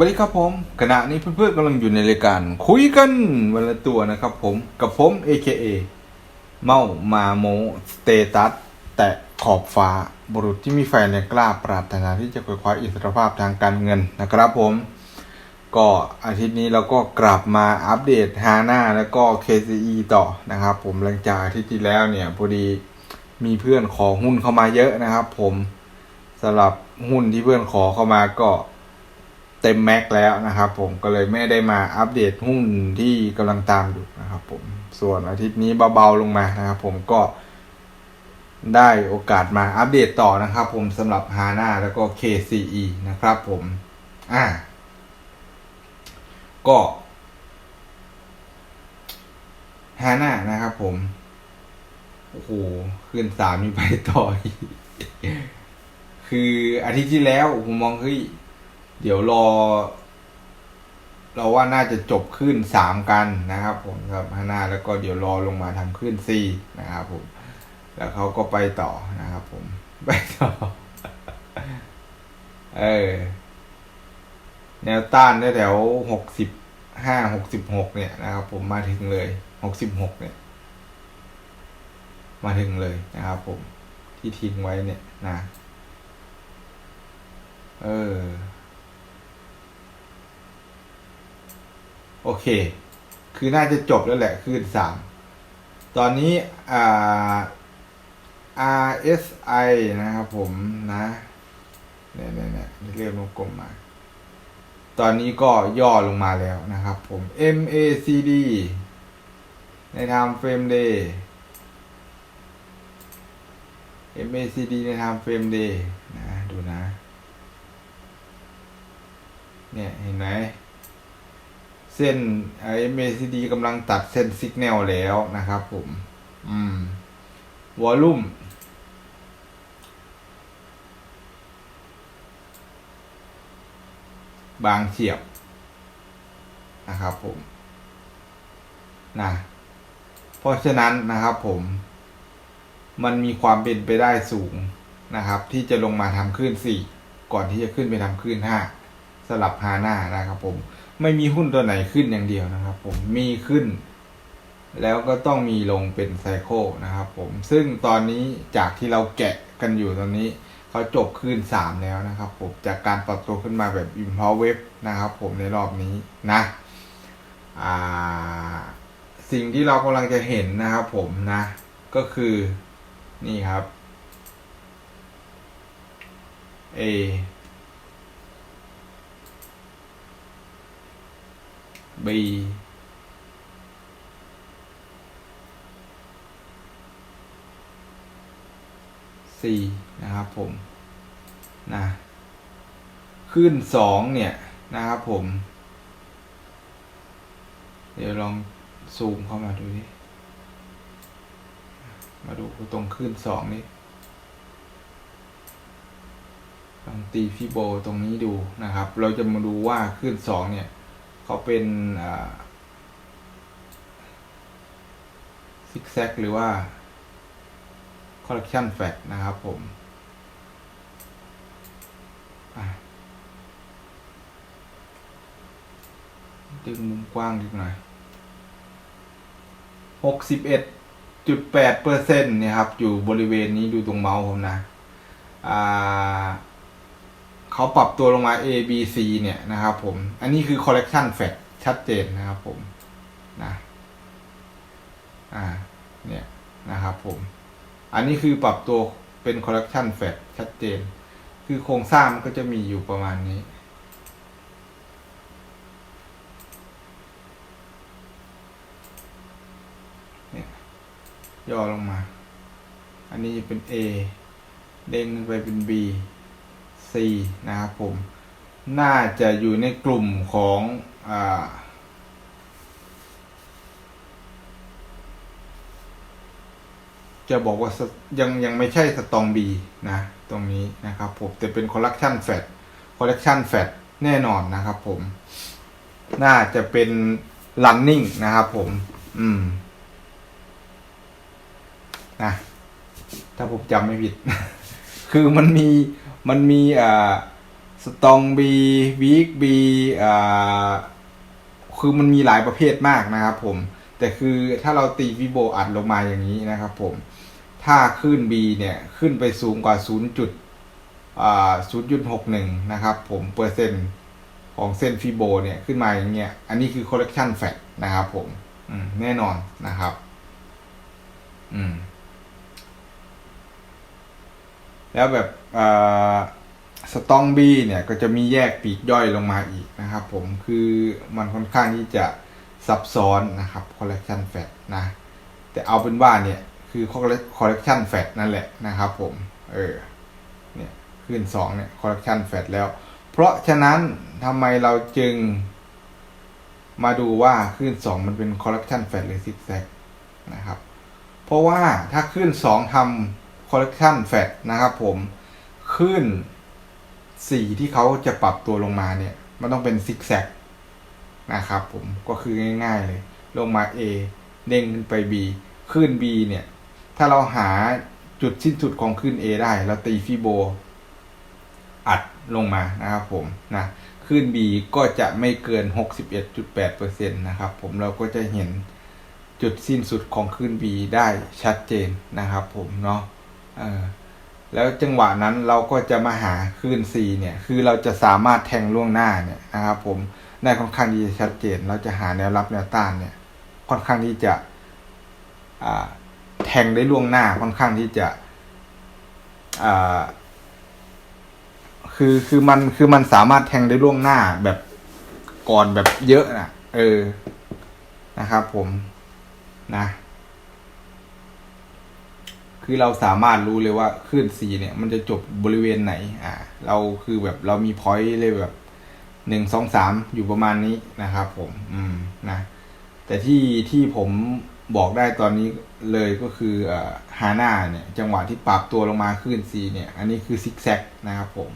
วัสดีครับผมขณะนี้เพื่อนๆกำลังอยู่ในรายการ คุยกันวันละตัวนะครับผมกับผม AKA เมามาโมสเตตัสแตะขอบฟ้าบุรุษที่มีแฟนและกล้าปรารถนาที่จะคว้าอิสรภาพทางการเงินนะครับผม ก็อาทิตย์นี้เราก็กลับมาอัปเดตฮาน่าแล้วก็ KCE ต่อนะครับผมหลังจากอาทิตย์ที่แล้วเนี่ยพอดีมีเพื่อนขอหุ้นเข้ามาเยอะนะครับผมสำหรับหุ้นที่เพื่อนขอเข้ามาก็ เต็มแม็กแล้วนะครับ ผมก็เลยไม่ได้มาอัปเดตหุ้นที่กำลังตามอยู่นะครับ ผมส่วนอาทิตย์นี้เบาๆลงมานะครับ ผมก็ได้โอกาสมาอัปเดตต่อนะครับ ผมสำหรับ HANA แล้วก็ KCE นะครับผม อ่า ก็ HANA นะครับผม โอ้โหขึ้นสามมีไปต่อ คืออาทิตย์ที่แล้วผมมองเฮ้ย เดี๋ยวรอ เราว่าน่าจะจบขึ้นสามกันนะครับผมครับฮาน่าแล้วก็เดี๋ยวรอลงมาทำขึ้นสี่นะครับผม แล้วเขาก็ไปต่อนะครับผม ไปต่อ เออ แนวต้านได้แถวหกสิบห้าหกสิบหกเนี่ยนะครับ ผมมาถึงเลยหกสิบหกเนี่ย มาถึงเลยนะครับผมที่ทิ้งไว้เนี่ยนะ เออ โอเค คือน่าจะจบแล้วแหละคืนสามตอนนี้อ่า RSI นะครับผมนะเนี่ยเนี่ยเนี่ยเรียกวงกลมมา ตอนนี้ก็ย่อลงมาแล้วนะครับผม MACD ในทางเฟรมเดย์ MACD ในทางเฟรมเดย์นะ ดูนะ เนี่ย เห็นไหม เส้น MACD กำลังตัดเส้นสัญญาณแล้วนะครับผม อืม วอลลุ่ม บางเฉียบ นะครับผมนะเพราะฉะนั้นนะครับผม มันมีความเป็นไปได้สูงนะครับ ที่จะลงมาทำคลื่นสี่ก่อนที่จะขึ้นไปทำคลื่นห้าสลับฮาน่านะครับผม ไม่มีหุ้นตัวไหนขึ้นอย่างเดียวนะครับ ผมมีขึ้น แล้วก็ต้องมีลงเป็นไซโคนะครับผมซึ่งตอนนี้จากที่เราแกะกันอยู่ตอนนี้เขาจบขึ้นสามแล้วนะครับ ผมจากการปรับตัวขึ้นมาแบบ Impulse Wave นะครับ ผมในรอบนี้นะอ่าสิ่งที่เรากำลังจะเห็นนะครับ ผมนะ ก็คือนี่ครับ A B C นะครับผมนะขึ้นสองเนี่ยนะครับผม เดี๋ยวลองซูมเข้ามาดูดิมาดูตรงขึ้นสองนี่ลองตีฟิโบตรงนี้ดูนะครับ เราจะมาดูว่าขึ้นสองเนี่ย เขาเป็นซิกแซกหรือว่า collection fat นะครับผมดึงมุมกว้างดีหน่อยหกสิบเอ็ดจุดแปดเปอร์เซ็นต์เนี่ยครับ อยู่บริเวณนี้ดูตรงเมาส์ผมนะ อ่า เขาปรับตัวลงมา A B C เนี่ยนะครับผม อันนี้คือ collection fat ชัดเจนนะครับผมนะอ่าเนี่ยนะครับผม อันนี้คือปรับตัวเป็น collection fat ชัดเจน คือโครงสร้างมันก็จะมีอยู่ประมาณนี้ย่อลงมา อันนี้จะเป็น A เด้งขึ้นไปเป็น B นะครับผม น่าจะอยู่ในกลุ่มของอจะบอกว่ายังยังไม่ใช่สตองบีนะ ตรงนี้นะครับผม แต่เป็นคอลเล t ชันแฟตคอลเล t ชันแฟตแน่นอนนะครับผม น่าจะเป็น running นะครับผม อืม นะ ถ้าผมจำไม่ผิด คือมันมี มันมีอ่าสตองบีวีคบีอ่าคือมันมีหลายประเภทมากนะครับผม แต่คือถ้าเราตีฟิโบอัดลงมาอย่างนี้นะครับผม ถ้าขึ้น B เนี่ยขึ้นไปสูงกว่า 0. จุดอ่า0.61นะครับผมเปอร์เซ็นต์ของเส้นฟิโบเนี่ยขึ้นมาอย่างเงี้ย อันนี้คือ correction fat นะครับผมมแน่นอนนะครับ อืม แล้วแบบ สตองบีเนี่ยก็จะมีแยกปีกย่อยลงมาอีกนะครับผมคือมันค่อนข้างที่จะซับซ้อนนะครับ collection fat นะ แต่เอาเป็นว่าเนี่ยคือ collection fat นั่นแหละนะครับผมเออเนี่ยขึ้นสองเนี่ย collection fat แล้ว เพราะฉะนั้นทำไมเราจึงมาดูว่าขึ้นสองมันเป็น collection fat หรือ zigzag นะครับ เพราะว่าถ้าขึ้นสองทำ collection fat นะครับผม ขึ้นสีที่เขาจะปรับตัวลงมาเนี่ย มันต้องเป็น zigzag นะครับผมก็คือง่าย ๆ เลย ลงมา A เด้งขึ้นไป B ขึ้น B เนี่ย ถ้าเราหาจุดสิ้นสุดของขึ้น A ได้ เราตีฟิโบ อัดลงมานะครับผมนะขึ้น B ก็จะไม่เกิน 61.8%นะครับผมเราก็จะเห็นจุดสิ้นสุดของขึ้น B ได้ชัดเจนนะครับผมเนาะเออ แล้วจังหวะนั้นเราก็จะมาหาขึ้น C เนี่ย คือเราจะสามารถแทงล่วงหน้าเนี่ยนะครับผมได้ค่อนข้างที่จะชัดเจน เราจะหาแนวรับแนวต้านเนี่ย ค่อนข้างที่จะแทงได้ล่วงหน้าค่อนข้างที่จะคือคือมันคือมันสามารถแทงได้ล่วงหน้าแบบก่อนแบบเยอะนะเออนะครับผมนะ คือเราสามารถรู้เลยว่าคลื่นสีเนี่ย มันจะจบบริเวณไหน อ่า เราคือแบบเรามีพอยต์เลยแบบหนึ่งสองสามอยู่ประมาณนี้นะครับผม อืมนะ แต่ที่ที่ผมบอกได้ตอนนี้เลยก็คืออ่ฮาน่าเนี่ย จังหวะที่ปรับตัวลงมาขึ้นสีเนี่ย อันนี้คือซิกแซกนะครับผม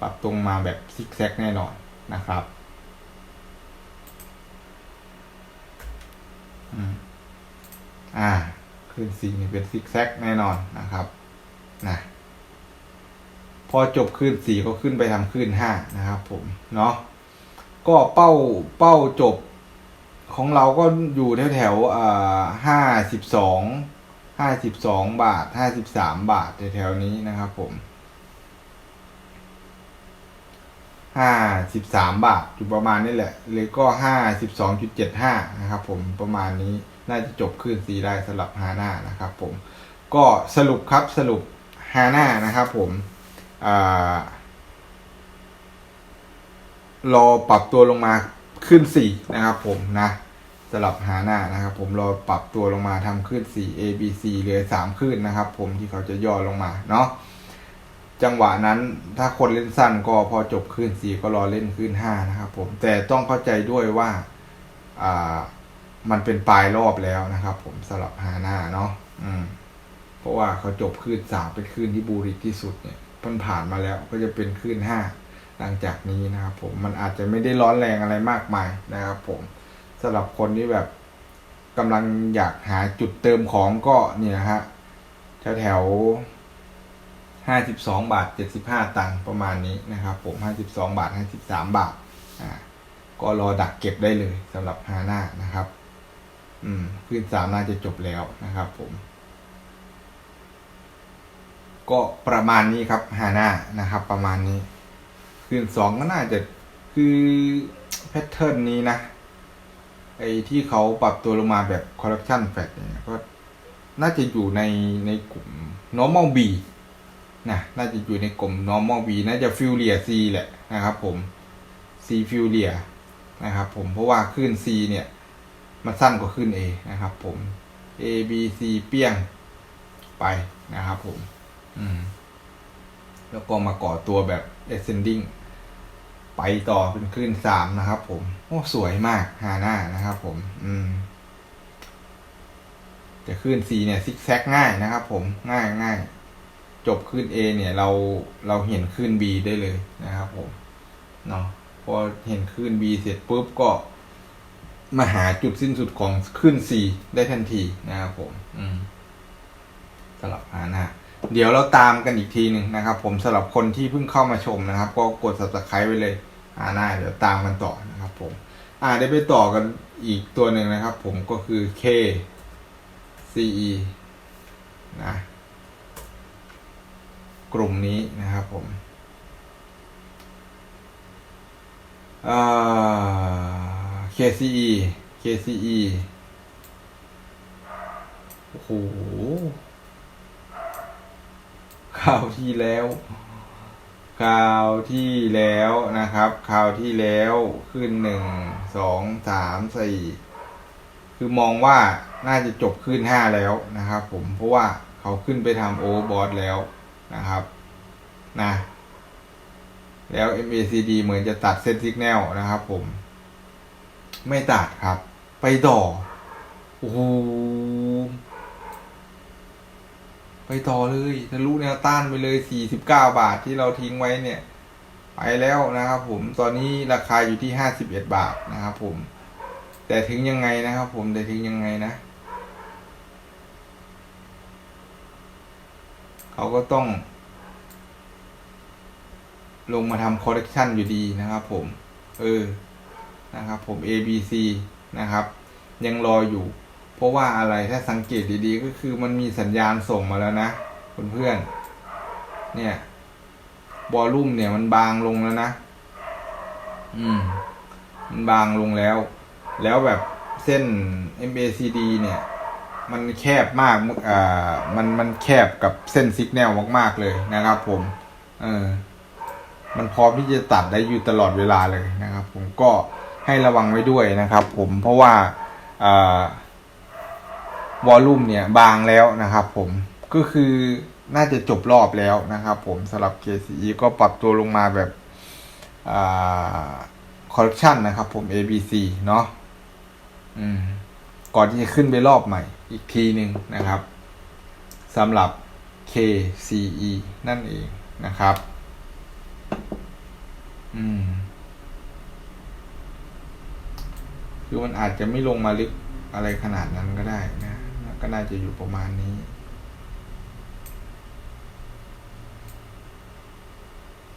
ปรับตรงมาแบบซิกแซกแน่นอนนะครับอืมอ่า ขึ้นสีนี่เป็นซิกแซกแน่นอนนะครับนะพอจบขึ้นสี่ก็ขึ้นไปทำขึ้นห้านะครับผมเนาะก็เป้าเป้าจบของเราก็อยู่แถวแถวอ่าห้าสิบสองห้าสิบสองบาทห้าสิบสามบาทแถวๆนี้นะครับผมห้าสิบสามบาทอยู่ประมาณนี้แหละเลยก็ห้าสิบสองจุดเจ็ดห้านะครับผมประมาณนี้ น่าจะจบขึ้นสีได้สำหรับฮาน่านะครับผมก็สรุปครับสรุปฮาน่านะครับผมรอปรับตัวลงมาขึ้นสี่นะครับผมนะสลับหาหน้านะครับ ผมรอปรับตัวลงมาทำขึ้นสี่ A B C เหลือสามขึ้นนะครับ ผมที่เขาจะย่อลงมาเนาะจังหวะนั้นถ้าคนเล่นสั้นก็พอจบขึ้นสี่ก็รอเล่นขึ้นห้านะครับ ผมแต่ต้องเข้าใจด้วยว่าอ่า มันเป็นปลายรอบแล้วนะครับ ผมสลับหาน้าเนาะอืม เพราะว่าเขาจบขึ้นสามเป็นขึ้นที่บูริที่สุดเนี่ยมันผ่านมาแล้วก็จะเป็นขึ้นห้าหลังจากนี้นะครับ ผมมันอาจจะไม่ได้ร้อนแรงอะไรมากมายนะครับ ผมสำหรับคนที่แบบกำลังอยากหาจุดเติมของก็เนี่ยฮะแถวแถวห้าสิบสองบาทเจ็ดสิบห้าตังค์ประมาณนี้นะครับ ผมห้าสิบสองบาทห้าสิบสามบาท อ่า ก็รอดักเก็บได้เลยสำหรับฮาน่านะครับ อืมขึ้นสามน่าจะจบแล้วนะครับผม ก็ประมาณนี้ครับฮาน่านะครับ ประมาณนี้ขึ้นสองก็น่าจะคือแพทเทิร์นนี้นะไอ้ที่เขาปรับตัวลงมาแบบ correction fat เนี่ยก็น่าจะอยู่ในในกลุ่ม normal B นะน่าจะอยู่ในกลุ่ม normal B น่าจะ furia C แหละนะครับผม C furia นะครับผมเพราะว่าขึ้น C เนี่ย มันสั้นกว่าขึ้น A นะครับ ผม A B C เปี้ยงไปนะครับผม อืม แล้วก็มาก่อตัวแบบ ascending ไปต่อเป็นคลื่นสามนะครับ ผม โอ้สวยมากฮาน่านะครับ ผม อืม แต่คลื่นสีเนี่ยซิกแซกง่ายนะครับ ผมง่ายง่ายจบคลื่น A เนี่ย เราเราเห็นคลื่น B ได้เลยนะครับ ผมเนาะพอเห็นคลื่น B เสร็จปุ๊บก็ มาหาจุดสิ้นสุดของคลื่น C ได้ทันทีนะครับผมอืมสลับฮานาเดี๋ยวเราตามกันอีกทีหนึ่งนะครับ ผมสำหรับคนที่เพิ่งเข้ามาชมนะครับ ก็กด subscribe ไว้เลยอ่าหน้าเดี๋ยวตามกันต่อนะครับ ผม อ่าได้ไปต่อกันอีกตัวหนึ่งนะครับ ผมก็คือ K CE นะกลุ่มนี้นะครับผมอ่า KCE KCE โอ้โหคราวที่แล้วคราวที่แล้วนะครับคราวที่แล้วขึ้นหนึ่งสองสามสี่คือมองว่าน่าจะจบขึ้นห้าแล้วนะครับ ผมเพราะว่าเขาขึ้นไปทำโอเวอร์บอทแล้วนะครับนะแล้ว MACD เหมือนจะตัดเส้นสิกแนลนะครับผม ไม่ตัดครับ ไปต่อ โอ้โห ไปต่อเลยทะลุแนวต้านไปเลย 49 บาทที่เราทิ้งไว้เนี่ย ไปแล้วนะครับผม ตอนนี้ราคาอยู่ที่ 51 บาทนะครับผม แต่ถึงยังไงนะครับผม แต่ถึงยังไงนะ เขาก็ต้อง ลงมาทำคอร์เรคชันอยู่ดีนะครับผม เออ นะครับผม A B C นะครับ ยังรออยู่ เพราะว่าอะไรถ้าสังเกตดีๆ ก็คือมันมีสัญญาณส่งมาแล้วนะเพื่อนๆเนี่ยบอลลุ่มเนี่ยมันบางลงแล้วนะ อืม มันบางลงแล้ว แล้วแบบเส้น MACD เนี่ย มันแคบมาก อ่า มัน มันแคบกับเส้นซิกแนลมากๆเลยนะครับผม เออ มันพร้อมที่จะตัดได้อยู่ตลอดเวลาเลยนะครับผมก็ ให้ระวังไว้ด้วยนะครับ ผมเพราะว่าวอลลุ่มเนี่ยบางแล้วนะครับ ผมก็คือน่าจะจบรอบแล้วนะครับ ผมสำหรับ KCE ก็ปรับตัวลงมาแบบคอร์ชันนะครับ ผม ABC เนาะก่อนที่จะขึ้นไปรอบใหม่ อีกทีหนึ่งนะครับสำหรับ KCE นั่นเองนะครับ อืม คือมันอาจจะไม่ลงมาลึกอะไรขนาดนั้นก็ได้นะ ก็น่าจะอยู่ประมาณนี้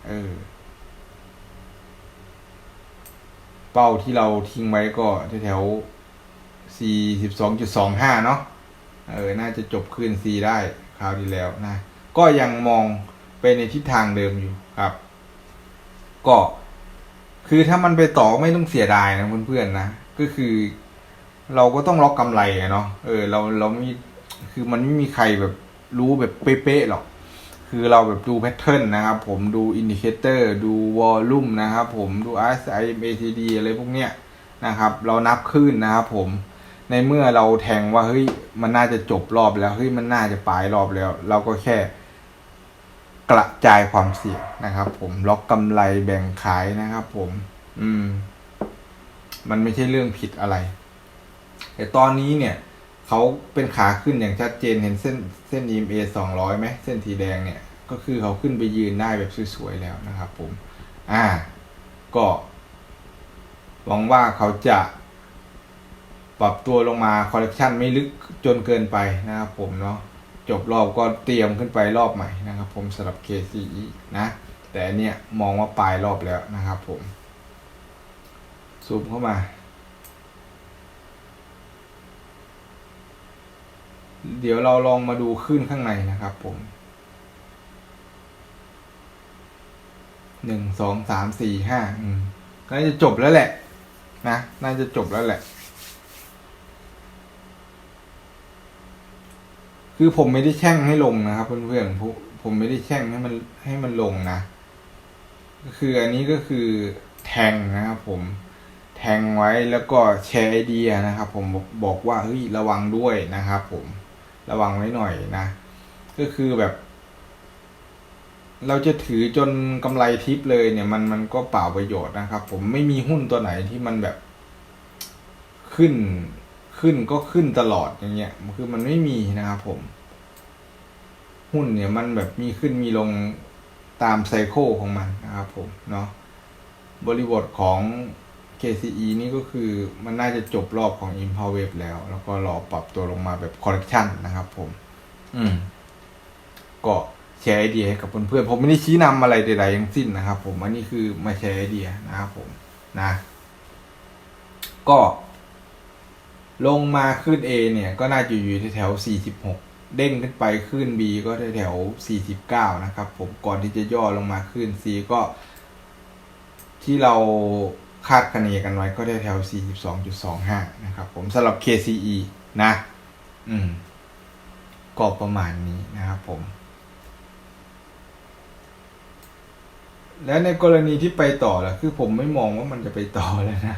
เออ เป้าที่เราทิ้งไว้ก็แถวๆสี่สิบสองจุดสองห้าเนาะ เออ น่าจะจบคืน C ได้คราวที่แล้วนะ ก็ยังมองไปในทิศทางเดิมอยู่ครับ ก็ คือถ้ามันไปต่อไม่ต้องเสียดายนะเพื่อนๆนะ ก็คือ เราก็ต้องล็อกกำไรเนาะเออ เราเราไม่คือมันไม่มีใครแบบรู้แบบเป๊ะๆหรอก คือเราแบบดูแพทเทิร์นนะครับ ผมดูอินดิเคเตอร์ดูวอลลุ่มนะครับ ผมดู RSI MACD อะไรพวกเนี้ยนะครับ เรานับขึ้นนะครับผมในเมื่อเราแทงว่าเฮ้ยมันน่าจะจบรอบแล้วเฮ้ยมันน่าจะปลายรอบแล้ว เราก็แค่กระจายความเสี่ยงนะครับ ผมล็อกกำไรแบ่งขายนะครับ ผม อืม มันไม่ใช่เรื่องผิดอะไร แต่ตอนนี้เนี่ยเขาเป็นขาขึ้นอย่างชัดเจนเห็นเส้นเส้น EMA สองร้อยไหมเส้นสีแดงเนี่ย ก็คือเขาขึ้นไปยืนได้แบบสวยๆแล้วนะครับผม อ่า ก็หวังว่าเขาจะปรับตัวลงมาคอลเลกชันไม่ลึกจนเกินไปนะครับผมเนาะจบรอบก็เตรียมขึ้นไปรอบใหม่นะครับผมสำหรับ KCE นะ แต่อันเนี่ยมองว่าปลายรอบแล้วนะครับผม ซูมเข้ามา เดี๋ยวเราลองมาดูขึ้นข้างในนะครับผมหนึ่งสองสามสี่ห้าอืมน่าจะจบแล้วแหละ นะ น่าจะจบแล้วแหละ คือผมไม่ได้แช่งให้ลงนะครับเพื่อนๆผมไม่ได้แช่งให้มันให้มันลงนะก็คืออันนี้ก็คือแทงนะครับผม แทงไว้แล้วก็แชร์ไอเดียนะครับ ผมบอกว่าเฮ้ยระวังด้วยนะครับ ผมระวังไว้หน่อยนะ ก็คือแบบ เราจะถือจนกำไรทิปเลยเนี่ย มันมันก็เปล่าประโยชน์นะครับ ผมไม่มีหุ้นตัวไหนที่มันแบบขึ้นขึ้นก็ขึ้นตลอดอย่างเงี้ยคือมันไม่มีนะครับผม หุ้นเนี่ยมันแบบมีขึ้นมีลงตามไซโคของมันนะครับผมเนาะบริบทของ KCE นี่ก็คือมันน่าจะจบรอบของ i m p a l Wave แล้ว แล้วก็รอปรับตัวลงมาแบบ correction นะครับผม อืม ก็แชร์ไอเดียให้กับเพื่อนๆผมไม่ได้ชี้นำอะไรใดๆทั้งสิ้นนะครับผม อันนี้คือมาแชร์ไอเดียนะครับผมนะ ก็ ลงมาขึ้น A เนี่ย ก็น่าจะอยู่แถว46 เด้งขึ้นไปขึ้น B ก็แถว49นะครับผมก่อนที่จะย่อลงมาขึ้น C ก็ที่เรา คาดคะเนกันไว้ก็ได้แถว 42.25 นะครับ ผมสำหรับ KCE นะ อืมก็ประมาณนี้นะครับผม แล้วในกรณีที่ไปต่อล่ะ คือผมไม่มองว่ามันจะไปต่อแล้วนะ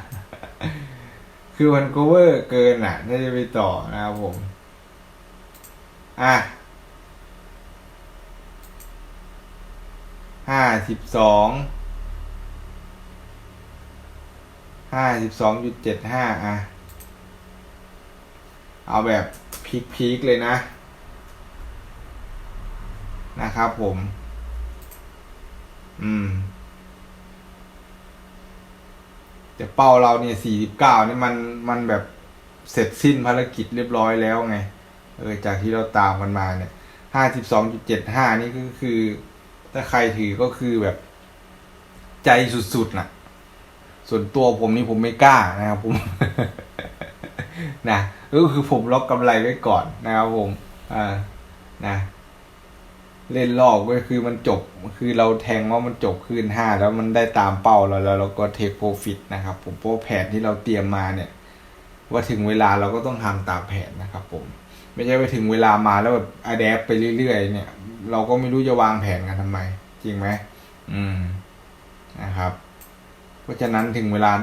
คือมัน cover เกินอะถ้าจะไปต่อนะครับผม อะห้าสิบสอง ห้าสิบสองจุดเจ็ดห้าอะ เอาแบบพีคๆเลยนะ นะครับผม อืม แต่เป้าเราเนี่ยสี่สิบเก้านี่มันมันแบบเสร็จสิ้นภารกิจเรียบร้อยแล้วไง เออ จากที่เราตามกันมาเนี่ยห้าสิบสองจุดเจ็ดห้านี่ก็คือ ถ้าใครถือก็คือแบบใจสุดๆน่ะ ส่วนตัวผมนี่ผมไม่กล้านะครับผม นะก็คือผมล็อกกำไรไว้ก่อนนะครับผมอ่านะเล่นลอกก็คือมันจบคือเราแทงว่ามันจบคืนห้าแล้วมันได้ตามเป้าเราแล้วเราก็เทคโปรฟิตนะครับ ผมเพราะแผนที่เราเตรียมมาเนี่ย ว่าถึงเวลาเราก็ต้องทำตามแผนนะครับผม ไม่ใช่ไปถึงเวลามาแล้วแบบอะแดปไปเรื่อยๆเนี่ย เราก็ไม่รู้จะวางแผนกันทำไม จริงไหมอืมนะครับ เพราะฉะนั้นถึงเวลา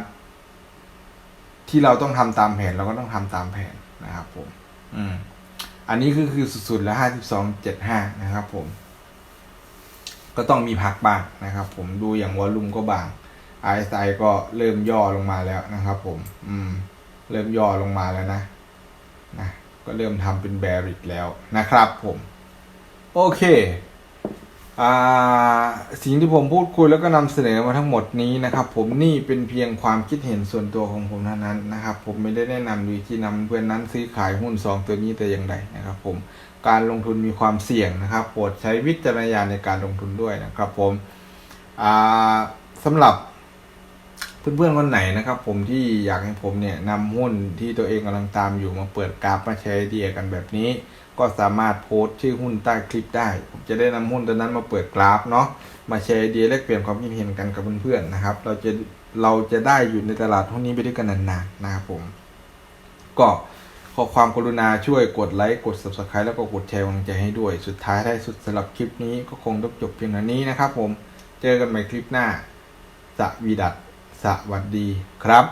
ที่เราต้องทำตามแผน เราก็ต้องทำตามแผนนะครับ ผม อืม อันนี้คือคือสุดๆแล้วห้าสิบสองเจ็ดห้านะครับ ผม ก็ต้องมีพักบ้างนะครับ ผมดูอย่างวอลลุ่มก็บาง RSI ก็เริ่มย่อลงมาแล้วนะครับ ผม อืม เริ่มย่อลงมาแล้วนะนะก็เริ่มทำเป็นแบริกแล้วนะครับผม โอเค สิ่งที่ผมพูดคุยแล้วก็นำเสนอมาทั้งหมดนี้นะครับ ผมนี่เป็นเพียงความคิดเห็นส่วนตัวของผมเท่านั้นนะครับ ผมไม่ได้แนะนำหรือที่นำเพื่อนนั้นซื้อขายหุ้นสองตัวนี้แต่อย่างใดนะครับ ผมการลงทุนมีความเสี่ยงนะครับโปรดใช้วิจารณญาณในการลงทุนด้วยนะครับ ผมสำสำหรับ เพื่อนๆคนไหนนะครับ ผมที่อยากให้ผมเนี่ยนำหุ้นที่ตัวเองกำลังตามอยู่มาเปิดกราฟมาแชร์ไอเดียกันแบบนี้ ก็สามารถโพสต์ชื่อหุ้นใต้คลิปได้ ผมจะได้นำหุ้นตัวนั้นมาเปิดกราฟเนาะมาแชร์ไอเดียแลกเปลี่ยนความคิดเห็นกันกับเพื่อนๆนะครับ เราจะเราจะได้อยู่ในตลาดหุ้นนี้ไปด้วยกันนานๆนะครับผม ก็ขอความกรุณาช่วยกดไลค์กด subscribe แล้วก็กดแชร์กำลังใจให้ด้วย สุดท้ายท้ายสุดสำหรับคลิปนี้ก็คงต้องจบเพียงเท่านี้นะครับ ผมเจอกันใหม่คลิปหน้าสวีดัต สวัสดีครับ